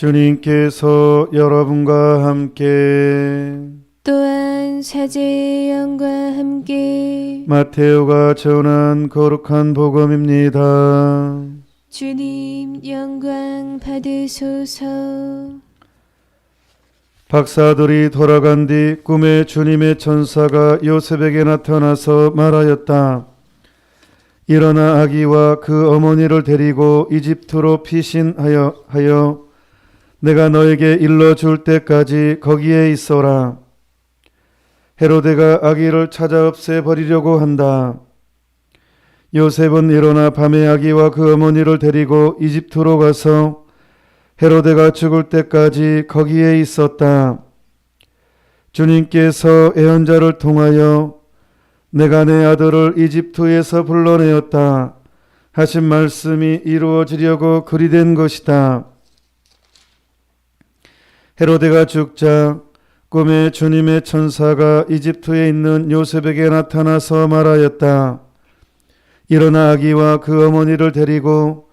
주님께서 여러분과 함께 또한 사제의 영과 함께 마테오가 전한 거룩한 복음입니다. 주님 영광 받으소서 박사들이 돌아간 뒤 꿈에 주님의 천사가 요셉에게 나타나서 말하였다. 일어나 아기와 그 어머니를 데리고 이집트로 피신하여 하여 내가 너에게 일러 줄 때까지 거기에 있어라. 헤로데가 아기를 찾아 없애 버리려고 한다. 요셉은 일어나 밤에 아기와 그 어머니를 데리고 이집트로 가서 헤로데가 죽을 때까지 거기에 있었다. 주님께서 애언자를 통하여 내가 내 아들을 이집트에서 불러내었다 하신 말씀이 이루어지려고 그리 된 것이다. 헤로데가 죽자 꿈에 주님의 천사가 이집트에 있는 요셉에게 나타나서 말하였다. 일어나 아기와 그 어머니를 데리고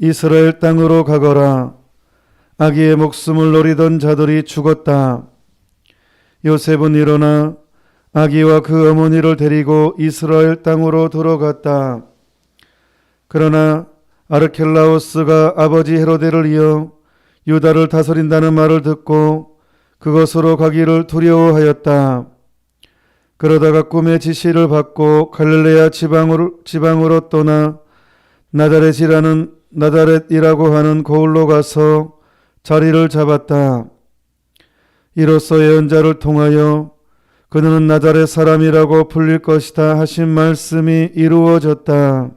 이스라엘 땅으로 가거라. 아기의 목숨을 노리던 자들이 죽었다. 요셉은 일어나 아기와 그 어머니를 데리고 이스라엘 땅으로 들어갔다. 그러나 아르켈라오스가 아버지 헤로데를 이어 유다를 다스린다는 말을 듣고 그것으로 가기를 두려워하였다. 그러다가 꿈의 지시를 받고 갈릴레아 지방으로, 지방으로 떠나 나자렛이라는 나자렛이라고 하는 고을로 가서 자리를 잡았다. 이로써 예언자를 통하여 그는 나자렛 사람이라고 불릴 것이다 하신 말씀이 이루어졌다.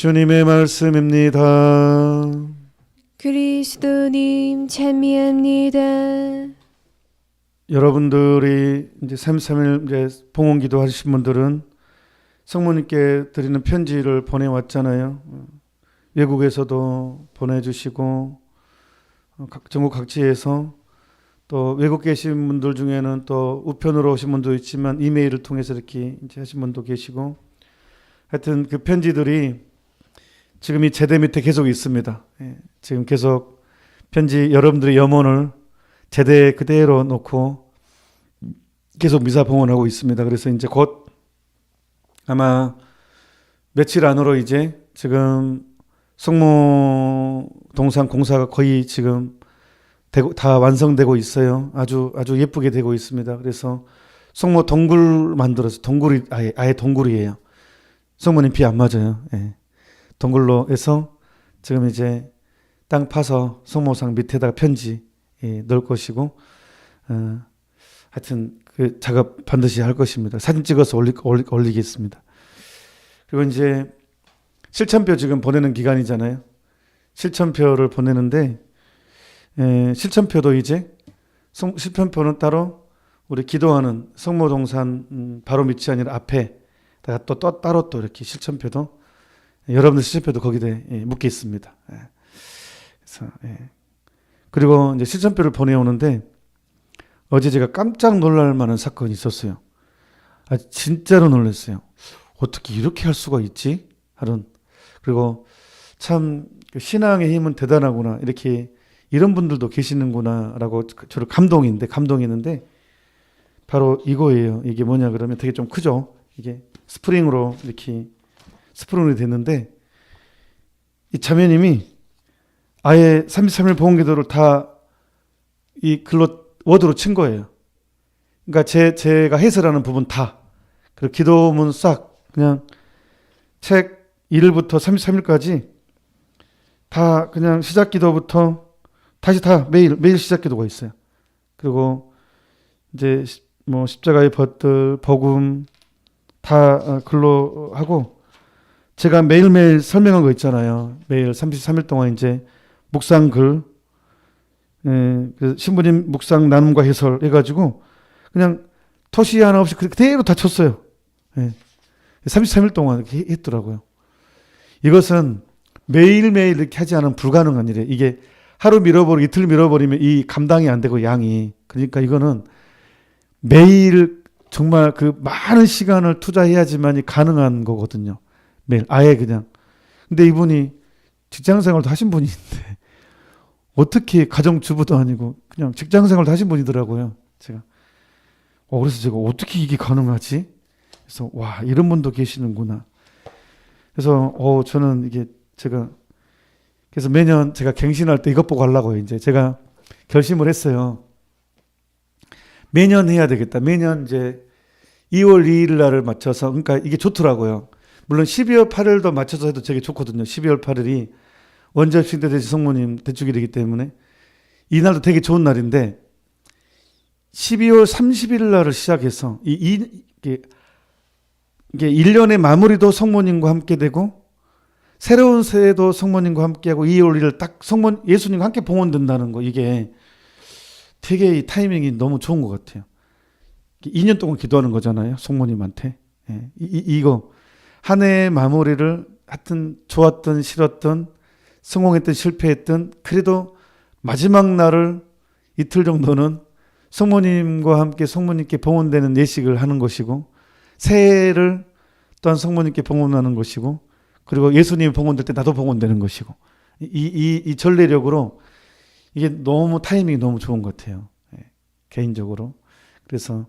주님의 말씀입니다. 그리스도님 찬미합니다 여러분들이 이제 33일 이제 봉헌기도 하신 분들은 성모님께 드리는 편지를 보내왔잖아요. 어, 외국에서도 보내주시고 어, 각 전국 각지에서 또 외국 계신 분들 중에는 또 우편으로 오신 분도 있지만 이메일을 통해서 이렇게 이제 하신 분도 계시고 하여튼 그 편지들이 지금 이 제대 밑에 계속 있습니다. 예, 지금 계속 편지 여러분들의 염원을 제대 그대로 놓고 계속 미사 봉헌하고 있습니다. 그래서 이제 곧 아마 며칠 안으로 이제 지금 성모 동산 공사가 거의 지금 되고 다 완성되고 있어요. 아주 아주 예쁘게 되고 있습니다. 그래서 성모 동굴 만들어서 동굴이 아예 아예 동굴이에요. 성모님 비 안 맞아요. 예. 동굴로 해서 지금 이제 땅 파서 성모상 밑에다가 편지 예, 넣을 것이고 어, 하여튼 그 작업 반드시 할 것입니다. 사진 찍어서 올리, 올리, 올리겠습니다. 그리고 이제 실천표 지금 보내는 기간이잖아요. 실천표를 보내는데 에, 실천표도 이제 성, 실천표는 따로 우리 기도하는 성모동산 음, 바로 밑이 아니라 앞에다가 또, 또 따로 또 이렇게 실천표도 여러분들 실천표도 거기다 예, 묶여 있습니다. 예. 그래서 예. 그리고 이제 실천표를 보내오는데 어제 제가 깜짝 놀랄 만한 사건이 있었어요. 아, 진짜로 놀랐어요. 어떻게 이렇게 할 수가 있지? 하는. 그리고 참그 신앙의 힘은 대단하구나. 이렇게 이런 분들도 계시는구나라고 저를 감동인데 감동했는데 바로 이거예요. 이게 뭐냐 그러면 되게 좀 크죠. 이게 스프링으로 이렇게 스프링이 됐는데 이 자매님이 아예 33일 보험기도를 다 이 글로 워드로 친 거예요. 그러니까 제 제가 해설하는 부분 다 그리고 기도문 싹 그냥 책 1일부터 33일까지 다 그냥 시작 기도부터 다시 다 매일 매일 시작 기도가 있어요. 그리고 이제 시- 뭐 십자가의 벗들 복음 다 어, 글로 하고 제가 매일매일 설명한 거 있잖아요. 매일 33일 동안 이제 묵상 글 예, 그 신부님 묵상 나눔과 해설 해가지고 그냥 토시 하나 없이 그대로 다 쳤어요. 예. 33일 동안 이렇게 했더라고요. 이것은 매일매일 이렇게 하지 않으면 불가능한 일이에요. 이게 하루 밀어버리고 이틀 밀어버리면 이 감당이 안 되고 양이. 그러니까 이거는 매일 정말 그 많은 시간을 투자해야지만이 가능한 거거든요. 매일 아예 그냥. 근데 이분이 직장 생활도 하신 분인데 어떻게 가정 주부도 아니고 그냥 직장 생활도 하신 분이더라고요. 제가 어, 그래서 제가 어떻게 이게 가능하지? 그래서 와 이런 분도 계시는구나. 그래서 어 저는 이게 제가 그래서 매년 제가 갱신할 때 이것 보고 하려고요. 이제 제가 결심을 했어요. 매년 해야 되겠다. 매년 이제 2월 2일 날을 맞춰서 그러니까 이게 좋더라고요. 물론 12월 8일도 맞춰서 해도 되게 좋거든요. 12월 8일이 원접신대 대지 성모님 대축일이기 때문에 이날도 되게 좋은 날인데 12월 30일 날을 시작해서 이, 이 이게 이게 1년의 마무리도 성모님과 함께 되고 새로운 새해도 성모님과 함께하고 2월 1일 딱 성모 예수님과 함께 봉헌된다는 거 이게 되게 이 타이밍이 너무 좋은 것 같아요. 2년 동안 기도하는 거잖아요. 성모님한테. 예, 이, 이- 이거 한 해의 마무리를 하여튼 좋았던 싫었던 성공했던 실패했던 그래도 마지막 날을 이틀 정도는 성모님과 함께 성모님께 봉헌되는 예식을 하는 것이고 새해를 또한 성모님께 봉헌하는 것이고 그리고 예수님이 봉헌될 때 나도 봉헌되는 것이고 이, 이, 이 전례력으로 이게 너무 타이밍이 너무 좋은 것 같아요. 예, 개인적으로. 그래서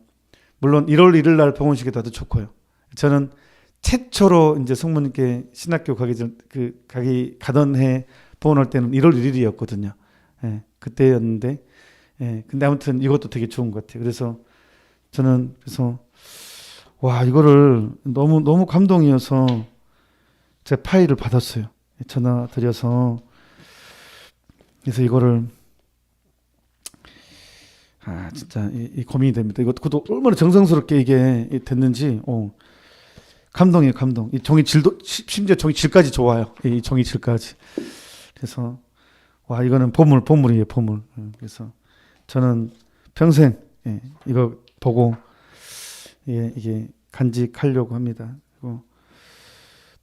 물론 1월 1일 날 봉헌식이 나도 좋고요. 저는 최초로 이제 성모님께 신학교 가기 전 그 가기 가던 해 봉헌할 때는 1월 1일이었거든요. 예, 그때였는데 예, 근데 아무튼 이것도 되게 좋은 것 같아요. 그래서 저는 그래서 와 이거를 너무 너무 감동이어서 제 파일을 받았어요. 전화 드려서 그래서 이거를 아 진짜 이, 이 고민이 됩니다. 이거 그것도 얼마나 정성스럽게 이게 됐는지 어, 감동이에요 감동. 이 종이 질도 시- 심지어 종이 질까지 좋아요. 이 종이 질까지. 그래서 와 이거는 보물 보물이에요 보물. 음, 그래서 저는 평생 예, 이거 보고 예, 이게 간직하려고 합니다. 그리고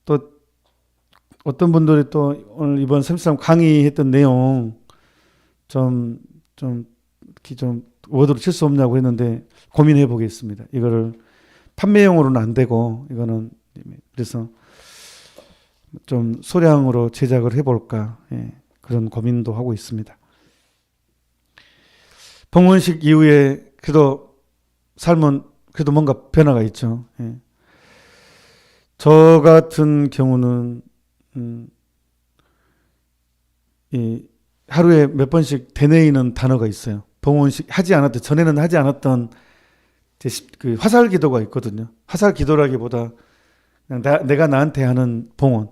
또 어떤 분들이 또 오늘 이번 33 강의했던 내용 좀, 좀, 이렇게 좀 워드로 칠 수 없냐고 했는데 고민해 보겠습니다. 이거를 판매용으로는 안 되고 이거는 그래서 좀 소량으로 제작을 해볼까 예, 그런 고민도 하고 있습니다. 봉헌식 이후에 그래도 삶은 그래도 뭔가 변화가 있죠. 예. 저 같은 경우는 음, 이 하루에 몇 번씩 되뇌이는 단어가 있어요. 봉헌식 하지 않았던 전에는 하지 않았던 그 화살 기도가 있거든요. 화살 기도라기보다 그냥 나, 내가 나한테 하는 봉헌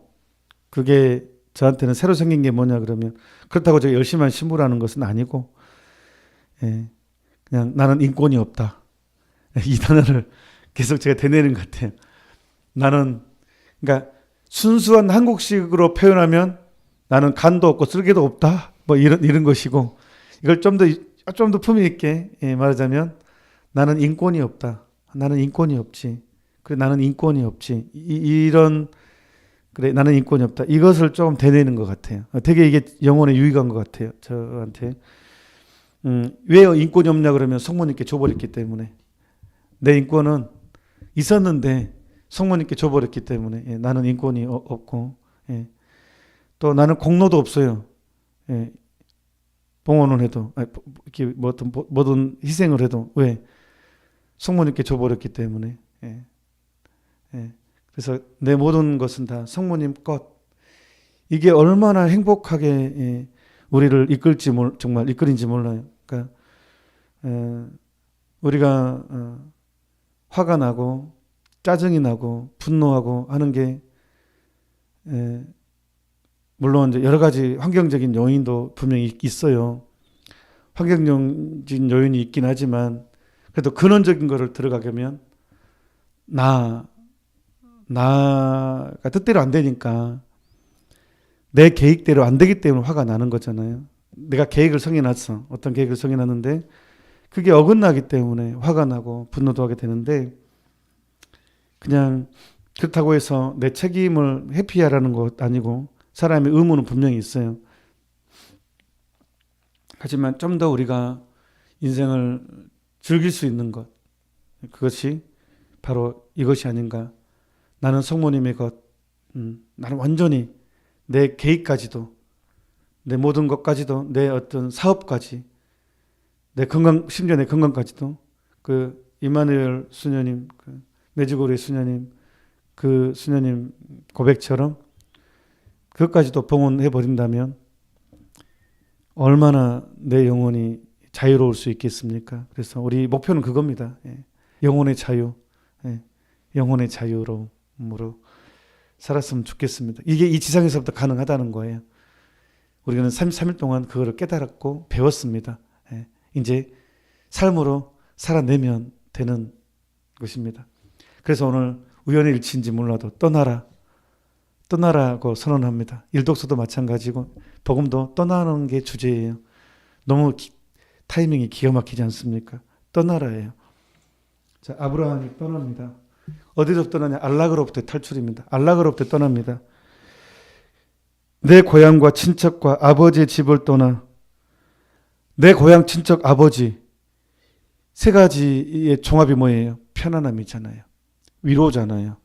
그게 저한테는 새로 생긴 게 뭐냐 그러면 그렇다고 제가 열심히 신부라는 것은 아니고 예, 그냥 나는 인권이 없다. 이 단어를 계속 제가 되뇌는 것 같아요. 나는 그러니까 순수한 한국식으로 표현하면 나는 간도 없고 쓸개도 없다. 뭐 이런 이런 것이고 이걸 좀 더 좀더 품위 있게 예, 말하자면 나는 인권이 없다. 나는 인권이 없지. 그래 나는 인권이 없지. 이, 이런 그래 나는 인권이 없다. 이것을 조금 되뇌는 것 같아요. 되게 이게 영혼에 유익한 것 같아요. 저한테 음, 왜 인권이 없냐 그러면 성모님께 줘버렸기 때문에 내 인권은 있었는데 성모님께 줘버렸기 때문에 예, 나는 인권이 어- 없고 예. 또 나는 공로도 없어요. 예. 봉헌을 해도 아니, 뭐- 이렇게 뭐 어떤 뭐- 뭐든 희생을 해도 왜 성모님께 줘버렸기 때문에 예. 예. 그래서 내 모든 것은 다 성모님 것 이게 얼마나 행복하게 예, 우리를 이끌지 몰, 정말 이끌인지 몰라요. 그러니까 에, 우리가 어, 화가 나고 짜증이 나고 분노하고 하는 게 에, 물론 이제 여러 가지 환경적인 요인도 분명히 있- 있어요. 환경적인 요인이 있긴 하지만 그래도 근원적인 거를 들어가게 하면 나 나가 뜻대로 안 되니까 내 계획대로 안 되기 때문에 화가 나는 거잖아요. 내가 계획을 정해놨어. 어떤 계획을 정해놨는데 그게 어긋나기 때문에 화가 나고 분노도 하게 되는데 그냥 그렇다고 해서 내 책임을 회피하라는 것 아니고 사람의 의무는 분명히 있어요. 하지만 좀 더 우리가 인생을 즐길 수 있는 것 그것이 바로 이것이 아닌가. 나는 성모님의 것, 음, 나는 완전히 내 계획까지도 내 모든 것까지도 내 어떤 사업까지 내 건강 심지어 내 건강까지도 그 이마누엘 수녀님 그 메주고리 수녀님 그 수녀님 고백처럼 그것까지도 봉헌해 버린다면 얼마나 내 영혼이 자유로울 수 있겠습니까? 그래서 우리 목표는 그겁니다. 예. 영혼의 자유, 예. 영혼의 자유로움으로 살았으면 좋겠습니다. 이게 이 지상에서부터 가능하다는 거예요. 우리는 33일 동안 그거를 깨달았고 배웠습니다. 예. 이제 삶으로 살아내면 되는 것입니다. 그래서 오늘 우연의 일치인지 몰라도 떠나라. 떠나라고 선언합니다. 일독서도 마찬가지고 복음도 떠나는 게 주제예요. 너무 기- 타이밍이 기가 막히지 않습니까? 떠나라예요. 자, 아브라함이 떠납니다. 어디서 떠나냐? 안락으로부터 탈출입니다. 안락으로부터 떠납니다. 내 고향과 친척과 아버지의 집을 떠나 내 고향 친척 아버지 세 가지의 종합이 뭐예요? 편안함이잖아요. 위로잖아요.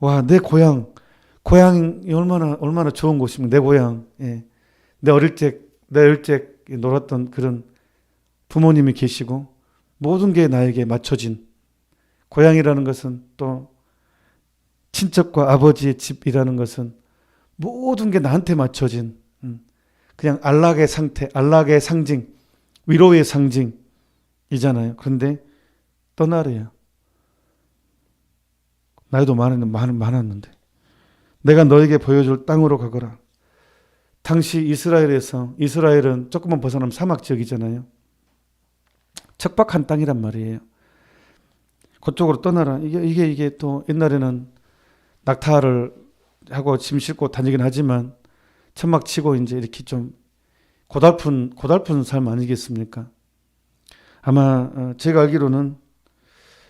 와, 내 고향, 고향이 얼마나 얼마나 좋은 곳입니까? 내 고향. 예. 내 어릴 적, 내 어릴 적 놀았던 그런 부모님이 계시고 모든 게 나에게 맞춰진 고향이라는 것은 또 친척과 아버지의 집이라는 것은 모든 게 나한테 맞춰진 음, 그냥 안락의 상태, 안락의 상징, 위로의 상징이잖아요. 그런데 떠나래요. 나이도 많은 많 많았는데 내가 너에게 보여줄 땅으로 가거라. 당시 이스라엘에서 이스라엘은 조금만 벗어나면 사막 지역이잖아요. 척박한 땅이란 말이에요. 그쪽으로 떠나라. 이게 이게 이게 또 옛날에는 낙타를 하고 짐 싣고 다니긴 하지만 천막 치고 이제 이렇게 좀 고달픈 고달픈 삶 아니겠습니까? 아마 어, 제가 알기로는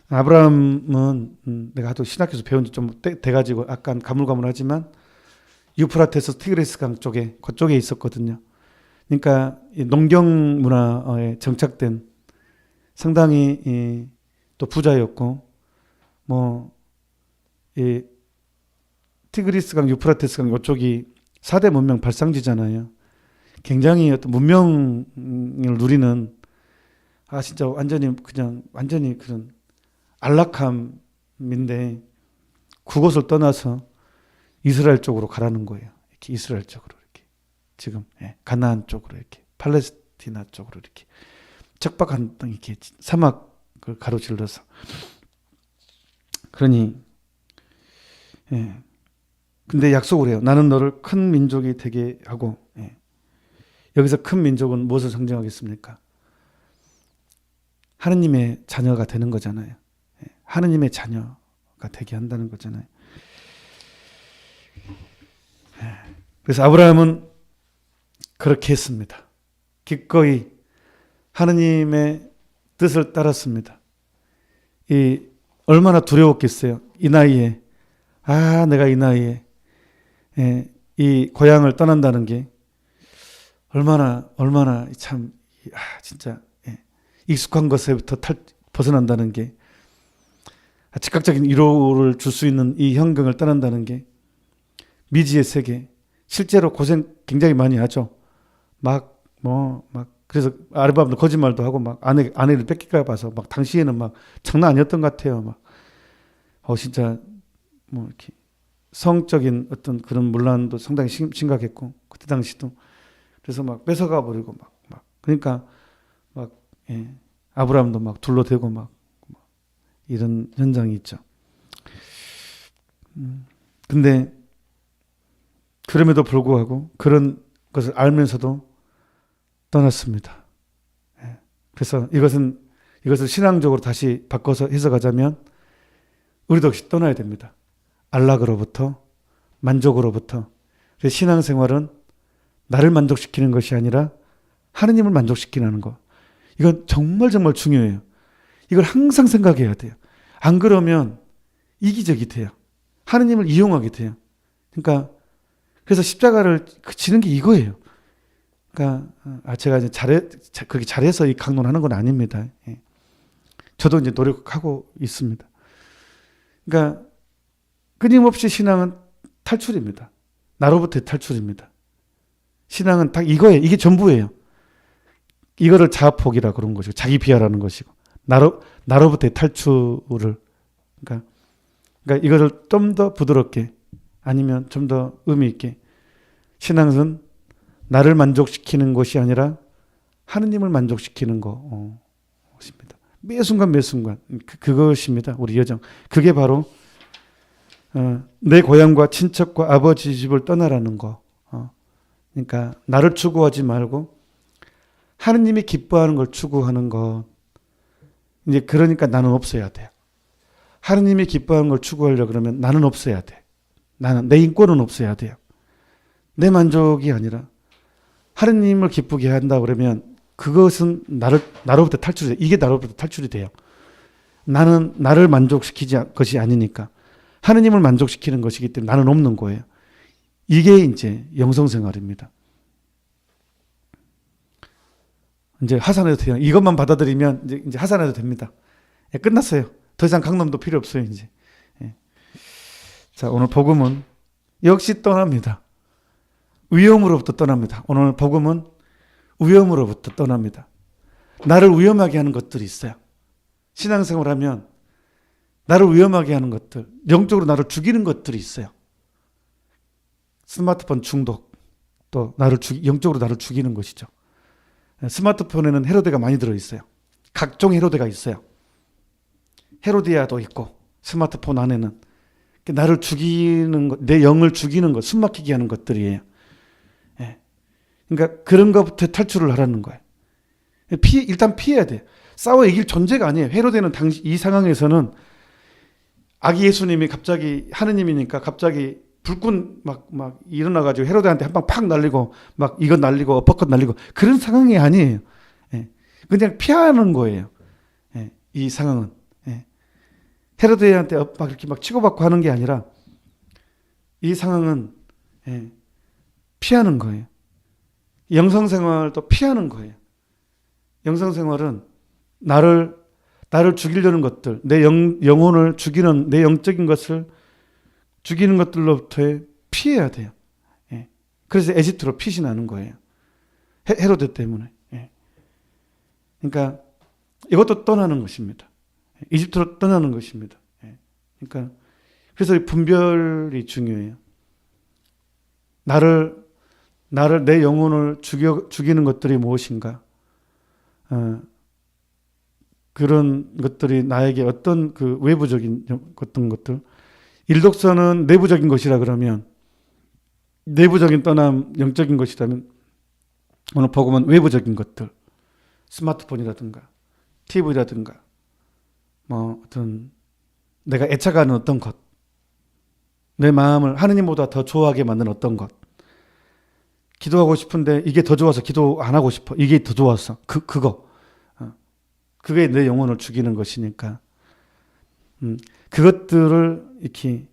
아브라함은 음, 내가 하도 신학교에서 배운 지 좀 돼가지고 약간 가물가물하지만 유프라테스 티그리스 강 쪽에 그쪽에 있었거든요. 그러니까 이 농경 문화에 정착된 상당히 이, 또 부자였고 뭐 이 티그리스 강, 유프라테스 강 이쪽이 4대 문명 발상지잖아요. 굉장히 어떤 문명을 누리는 아 진짜 완전히 그냥 완전히 그런 안락함인데 그곳을 떠나서 이스라엘 쪽으로 가라는 거예요. 이렇게 이스라엘 쪽으로 이렇게 지금 예, 가나안 쪽으로 이렇게 팔레스티나 쪽으로 이렇게 척박한 땅 이렇게 사막을 가로질러서 그러니 예. 근데 약속을 해요. 나는 너를 큰 민족이 되게 하고 예. 여기서 큰 민족은 무엇을 상징하겠습니까? 하느님의 자녀가 되는 거잖아요. 예. 하느님의 자녀가 되게 한다는 거잖아요. 예. 그래서 아브라함은 그렇게 했습니다. 기꺼이 하느님의 뜻을 따랐습니다. 이 얼마나 두려웠겠어요. 이 나이에 아 내가 이 나이에 예, 이 고향을 떠난다는 게 얼마나 얼마나 참 아, 진짜 예, 익숙한 것에부터 탈, 벗어난다는 게 아, 즉각적인 위로를 줄 수 있는 이 환경을 떠난다는 게 미지의 세계 실제로 고생 굉장히 많이 하죠. 막 뭐 막 그래서 아르바도 거짓말도 하고 막 아내 아내를 뺏길까 봐서 막 당시에는 막 장난 아니었던 것 같아요. 막 어 진짜 뭐 이렇게 성적인 어떤 그런 문란도 상당히 심, 심각했고 그때 당시도 그래서 막 뺏어가 버리고 막 막 그러니까 막 예, 아브라함도 막 둘러대고 막, 막 이런 현장이 있죠. 음, 근데 그럼에도 불구하고 그런 것을 알면서도 떠났습니다. 예, 그래서 이것은 이것을 신앙적으로 다시 바꿔서 해석하자면 우리도 역시 떠나야 됩니다. 안락으로부터 만족으로부터 신앙생활은 나를 만족시키는 것이 아니라 하느님을 만족시키는 거. 이건 정말 정말 중요해요. 이걸 항상 생각해야 돼요. 안 그러면 이기적이 돼요. 하느님을 이용하게 돼요. 그러니까 그래서 십자가를 지는 게 이거예요. 그러니까 아 제가 이제 잘해 그렇게 잘해서 이 강론하는 건 아닙니다. 예. 저도 이제 노력하고 있습니다. 그러니까 끊임없이 신앙은 탈출입니다. 나로부터의 탈출입니다. 신앙은 딱 이거예요. 이게 전부예요. 이거를 자아폭이라 그런 것이고 자기 비하라는 것이고 나로 나로부터의 탈출을 그러니까 그러니까 이거를 좀 더 부드럽게 아니면 좀 더 의미 있게 신앙은 나를 만족시키는 것이 아니라 하느님을 만족시키는 어, 것입니다. 매 순간 매 순간 그, 그것입니다. 우리 여정. 그게 바로 어, 내 고향과 친척과 아버지 집을 떠나라는 거. 어, 그러니까 나를 추구하지 말고 하느님이 기뻐하는 걸 추구하는 것. 이제 그러니까 나는 없어야 돼요. 하느님이 기뻐하는 걸 추구하려 그러면 나는 없어야 돼. 나는 내 인권은 없어야 돼요. 내 만족이 아니라 하느님을 기쁘게 한다 그러면 그것은 나를 나로부터 탈출이 이게 나로부터 탈출이 돼요. 나는 나를 만족시키지 않- 것이 아니니까 하느님을 만족시키는 것이기 때문에 나는 없는 거예요. 이게 이제 영성 생활입니다. 이제 하산해도 돼요. 이것만 받아들이면 이제, 이제 하산해도 됩니다. 예, 끝났어요. 더 이상 강남도 필요 없어요, 이제. 예. 자, 오늘 복음은 역시 떠납니다. 위험으로부터 떠납니다. 오늘 복음은 위험으로부터 떠납니다. 나를 위험하게 하는 것들이 있어요. 신앙생활 하면 나를 위험하게 하는 것들, 영적으로 나를 죽이는 것들이 있어요. 스마트폰 중독, 또 나를 죽, 영적으로 나를 죽이는 것이죠. 스마트폰에는 헤로데가 많이 들어있어요. 각종 헤로데가 있어요. 헤로디아도 있고 스마트폰 안에는 나를 죽이는 것, 내 영을 죽이는 것, 숨막히게 하는 것들이에요. 예. 그러니까 그런 것부터 탈출을 하라는 거예요. 피 일단 피해야 돼. 싸워 이길 존재가 아니에요. 헤로데는 당시 이 상황에서는 아기 예수님이 갑자기 하느님이니까 갑자기 불꽃 막, 막 일어나가지고 헤로데한테 한 방 팍 날리고 막 이것 날리고 엎어컷 날리고 그런 상황이 아니에요. 예. 그냥 피하는 거예요. 예. 이 상황은. 예. 헤로데한테 막 이렇게 막 치고받고 하는 게 아니라 이 상황은 예. 피하는 거예요. 영성생활도 피하는 거예요. 영성생활은 나를 나를 죽이려는 것들, 내 영, 영혼을 죽이는 내 영적인 것을 죽이는 것들로부터 피해야 돼요. 예. 그래서 에집트로 피신하는 거예요. 헤, 헤로데 때문에. 예. 그러니까 이것도 떠나는 것입니다. 이집트로 떠나는 것입니다. 예. 그러니까 그래서 이 분별이 중요해요. 나를 나를 내 영혼을 죽여 죽이는 것들이 무엇인가? 어, 그런 것들이 나에게 어떤 그 외부적인 어떤 것들 일독서는 내부적인 것이라 그러면 내부적인 떠남 영적인 것이라면 오늘 복음은 외부적인 것들 스마트폰이라든가 TV라든가 뭐 어떤 내가 애착하는 어떤 것 내 마음을 하느님보다 더 좋아하게 만드는 어떤 것. 기도하고 싶은데 이게 더 좋아서 기도 안 하고 싶어. 이게 더 좋아서. 그 그거. 어. 그게 내 영혼을 죽이는 것이니까. 음, 그것들을 이렇게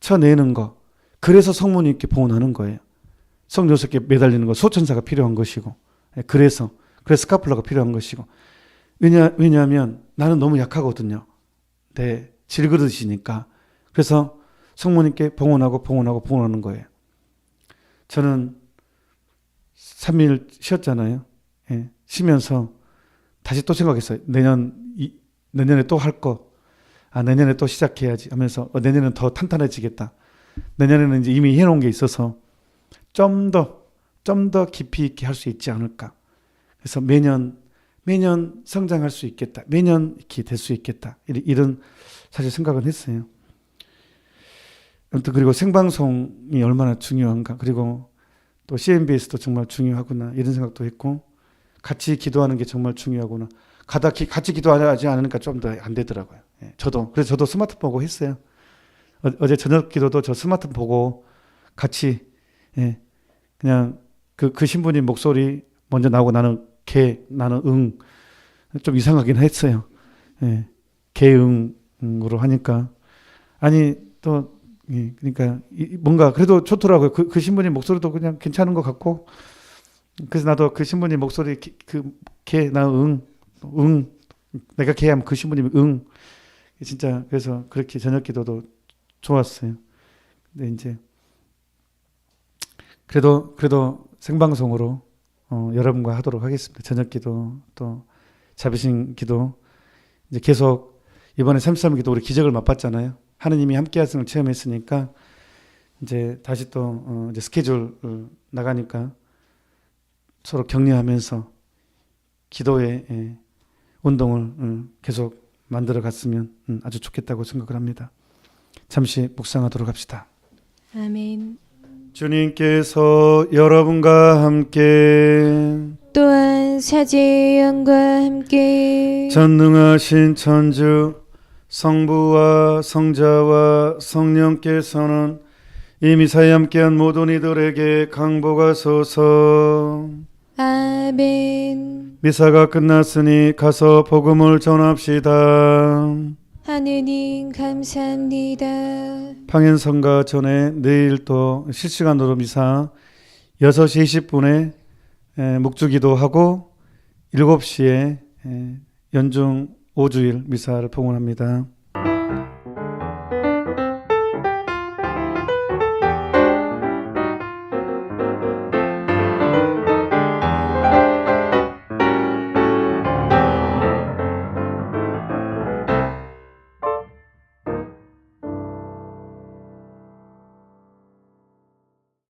쳐내는 거. 그래서 성문이 이렇게 봉헌하는 거예요. 성개 매달리는 거. 소천사가 필요한 것이고. 예, 그래서. 그래서 스카플러가 필요한 것이고 왜냐 왜냐하면 나는 너무 약하거든요. 내 질그릇이니까 그래서 성모님께 봉헌하고 봉헌하고 봉헌하는 거예요. 저는 3일 쉬었잖아요. 예, 쉬면서 다시 또 생각했어요. 내년 이, 내년에 또 할 거. 아 내년에 또 시작해야지 하면서 어, 내년은 더 탄탄해지겠다. 내년에는 이제 이미 해놓은 게 있어서 좀 더 좀 더 깊이 있게 할 수 있지 않을까. 그래서 매년 매년 성장할 수 있겠다. 매년 이렇게 될 수 있겠다. 이런- 사실 생각은 했어요. 아무튼 그리고 생방송이 얼마나 중요한가. 그리고 또 CNBS도 정말 중요하구나. 이런 생각도 했고 같이 기도하는 게 정말 중요하구나. 가다 기- 같이 기도하지 않으니까 좀 더 안 되더라고요. 예, 저도 그래서 저도 스마트폰 보고 했어요. 어, 어제 저녁 기도도 저 스마트폰 보고 같이 예, 그냥 그, 그 신부님 목소리 먼저 나오고 나는 개 나는 응 좀 이상하긴 했어요. 예, 개응으로 하니까 아니 또 예, 그러니까 이- 뭔가 그래도 좋더라고요. 그, 그 신부님 목소리도 그냥 괜찮은 것 같고 그래서 나도 그 신부님 목소리 그 개 나 응 응 내가 개 하면 그 신부님이 응 진짜 그래서 그렇게 저녁 기도도 좋았어요. 근데 이제 그래도 그래도 생방송으로 어, 여러분과 하도록 하겠습니다. 저녁 기도 또 자비신 기도 이제 계속 이번에 33 기도 우리 기적을 맛봤잖아요. 하느님이 함께 하심을 체험했으니까 이제 다시 또 어, 이제 스케줄 어, 나가니까 서로 격려하면서 기도의 예, 운동을 음, 계속 만들어 갔으면 음, 아주 좋겠다고 생각을 합니다. 잠시 묵상하도록 합시다. 아멘. 주님께서 여러분과 함께 또한 사제의 영과 함께 전능하신 천주 성부와 성자와 성령께서는 이미 사이 함께한 모든 이들에게 강복하소서 아멘. 미사가 끝났으니 가서 복음을 전합시다. 하느님 감사합니다. 방hen성가 전에 내일 또 실시간으로 미사 6시 20분에 묵주기도 하고 7시에 연중 5주일 미사를 봉헌합니다.